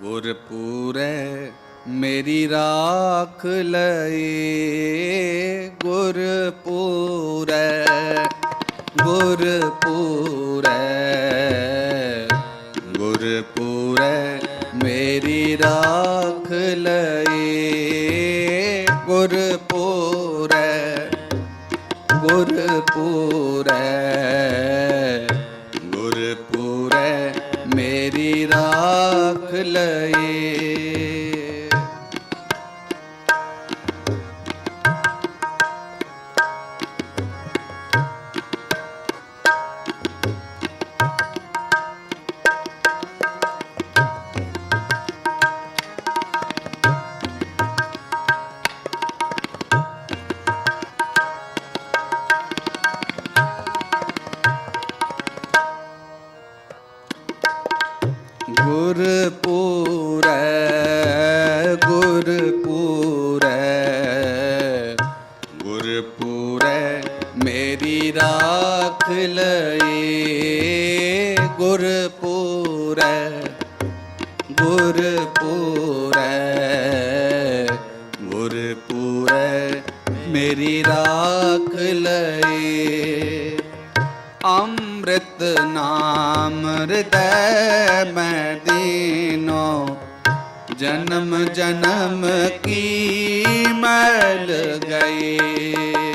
ਗੁਰਪੂਰੈ ਮੇਰੀ ਰਾਖ ਲਏ ਗੁਰਪੂਰੈ ਗੁਰਪੂਰੈ ਗੁਰਪੂਰੈ ਮੇਰੀ ਰਾਖ ਮੇਰੀ ਰਾਖ ਲਏ। ਗੁਰਪੂਰੈ ਗੁਰਪੂਰੈ ਗੁਰਪੂਰੈ ਮੇਰੀ ਰਾਖ ਲਏ ਗੁਰਪੂਰੈ ਗੁਰਪੂਰੈ ਗੁਰਪੂਰੈ ਮੇਰੀ ਰਾਖ ਲਏ ਅੰਮ੍ਰਿਤ ਨਾਮ ਹਿਰਦੈ ਮੈਂ ਦੀਨੋ। ਜਨਮ ਜਨਮ ਕੀ ਮੈਲ ਗਏ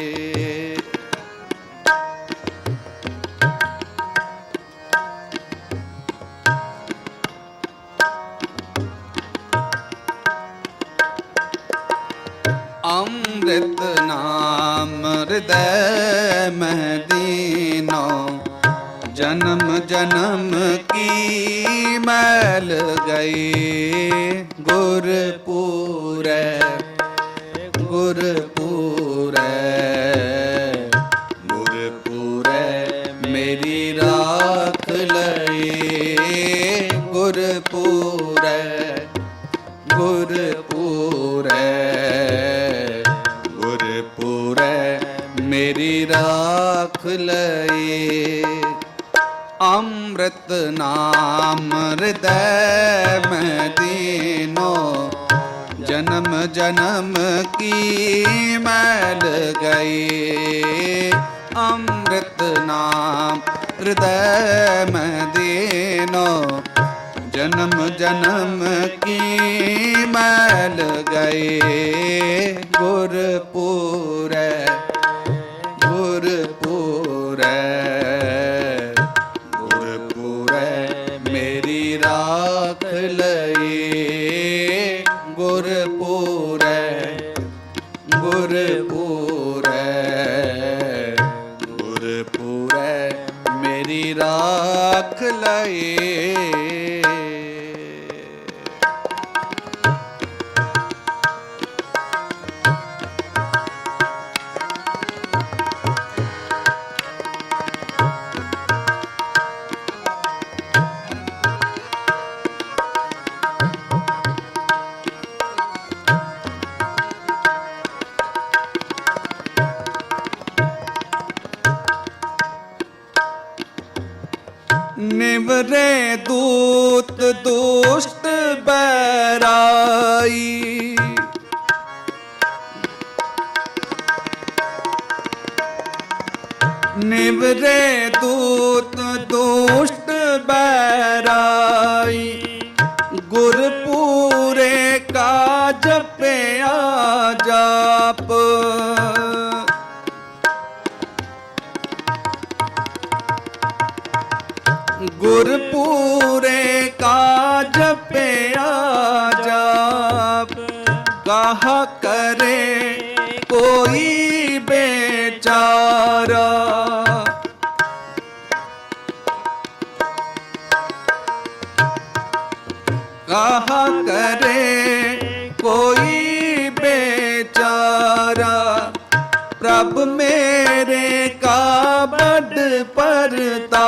ਜਨਮ ਜਨਮ ਕੀ ਮੈਲ ਗਈ? ਗੁਰਪੂਰੈ ਗੁਰਪੂਰੈ ਗੁਰਪੂਰੈ ਮੇਰੀ ਰਾਖ ਲਏ ਗੁਰਪੂਰੈ ਗੁਰਪੂਰੈ ਗੁਰਪੂਰੈ ਮੇਰੀ ਰਾਖ ਲਏ ਅੰਮ੍ਰਿਤ ਨਾਮ ਹਿਰਦੈ ਮੈਂ ਦੀਨੋ ਜਨਮ ਜਨਮ ਕੀ ਮੈਲ ਗਈ ਅੰਮ੍ਰਿਤ ਨਾਮ ਹਿਰਦੈ ਮੈਂ ਦੀਨੋ ਜਨਮ ਜਨਮ ਕੀ ਮੈਲ ਗਏ ਗੁਰਪੂਰੈ ਰਾਖ ਲਏ ਗੁਰਪੂਰੈ ਗੁਰਪੂਰੈ। ਗੁਰਪੂਰੈ ਮੇਰੀ ਰਾਖ ਲਏ ਦੂਤ ਦੁਸ਼ਟ ਬੈਰਾਈ। ਨਿਵਰੇ ਦੂਤ ਦੁਸ਼ਟ ਬੈਰਾਈ। ਗੁਰਪੂਰੇ ਕਾ ਜਪਿਆ ਕਹਾ ਕਰੇ ਕੋਈ ਬੇਚਾਰਾ। ਕਹਾ ਕਰੇ ਕੋਈ ਬੇਚਾਰਾ। ਪ੍ਰਭ ਮੇਰੇ ਕਾ ਬੜ ਪਰਤਾਪ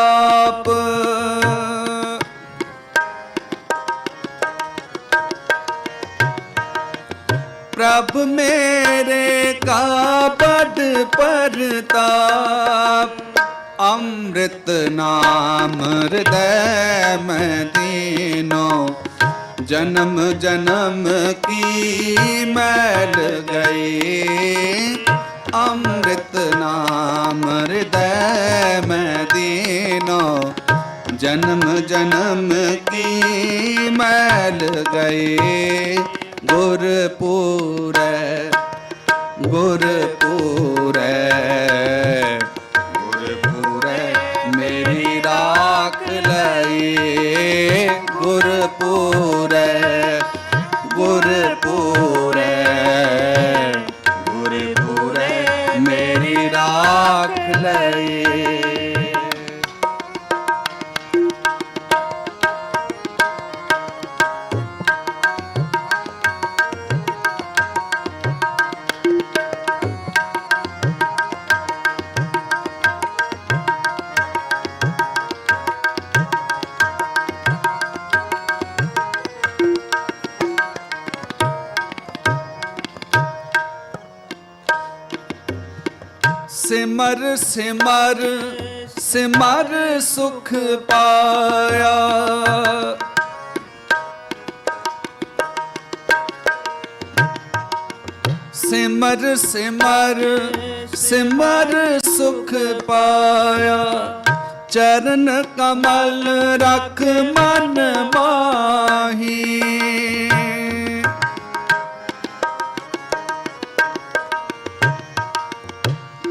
ਪ੍ਰਭ ਮੇਰੇ ਕਾ ਬੜ ਪਰਤਾਪ। ਅੰਮ੍ਰਿਤ ਨਾਮ ਹਿਰਦੈ ਮੈਂ ਦੀਨੋ। ਜਨਮ ਜਨਮ ਕੀ ਮੈਲ ਗਈ। ਅੰਮ੍ਰਿਤ ਨਾਮ ਹਿਰਦੈ ਮੈਂ ਦੀਨੋ। ਜਨਮ ਜਨਮ ਕੀ ਮੈਲ ਗਏ ਗੁਰ ਪੂਰੈ ਸਿਮਰ ਸਿਮਰ ਸਿਮਰ ਸੁਖ ਪਾਇਆ। ਸਿਮਰ ਸਿਮਰ ਸਿਮਰ ਸੁਖ ਪਾਇਆ। ਚਰਨ ਕਮਲ ਰਖ ਮਨ ਮਾਹੀ।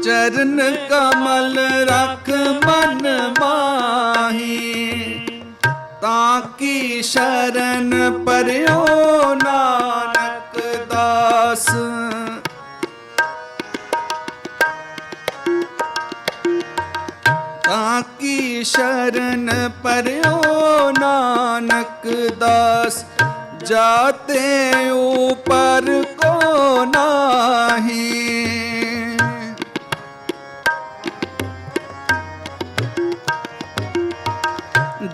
ਚਰਨ ਕਮਲ ਰੱਖ ਮਨ ਮਾਹੀ, ਤਾਂ ਕੀ ਸ਼ਰਨ ਪਰਿਓ ਨਾਨਕ ਦਾਸ? ਤਾਂ ਕੀ ਸ਼ਰਨ ਪਰਿਓ ਨਾਨਕ ਦਾਸ? ਜਾਤੇ ਉਪਰ ਕੋ ਨਾਹੀ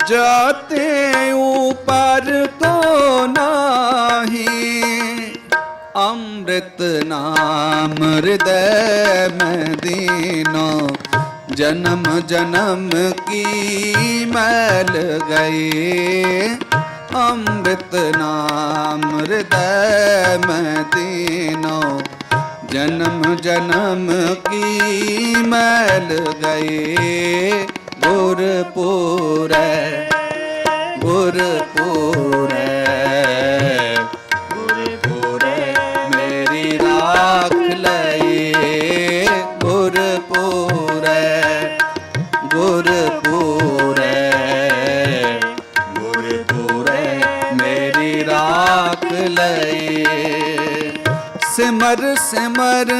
ਜਾਤੇ ਉਪਰ ਕੋ ਨਾਹੀ, ਅੰਮ੍ਰਿਤ ਨਾਮ ਹਿਰਦੈ ਮੈਂ ਦੀਨੋ, ਜਨਮ ਜਨਮ ਕੀ ਮੈਲ ਗਏ? ਅੰਮ੍ਰਿਤ ਨਾਮ ਹਿਰਦੈ ਮੈਂ ਦੀਨੋ, ਜਨਮ ਜਨਮ ਕੀ ਮੈਲ ਗਏ? ਗੁਰ ਪੂਰੈ ਗੁਰ ਪੂਰੈ ਗੁਰ ਪੂਰੈ ਮੇਰੀ ਰਾਖ ਲਏ ਗੁਰ ਪੂਰੈ ਗੁਰ ਪੂਰੈ ਗੁਰ ਪੂਰੈ ਮੇਰੀ ਰਾਖ ਲਏ ਸਿਮਰ ਸਿਮਰ।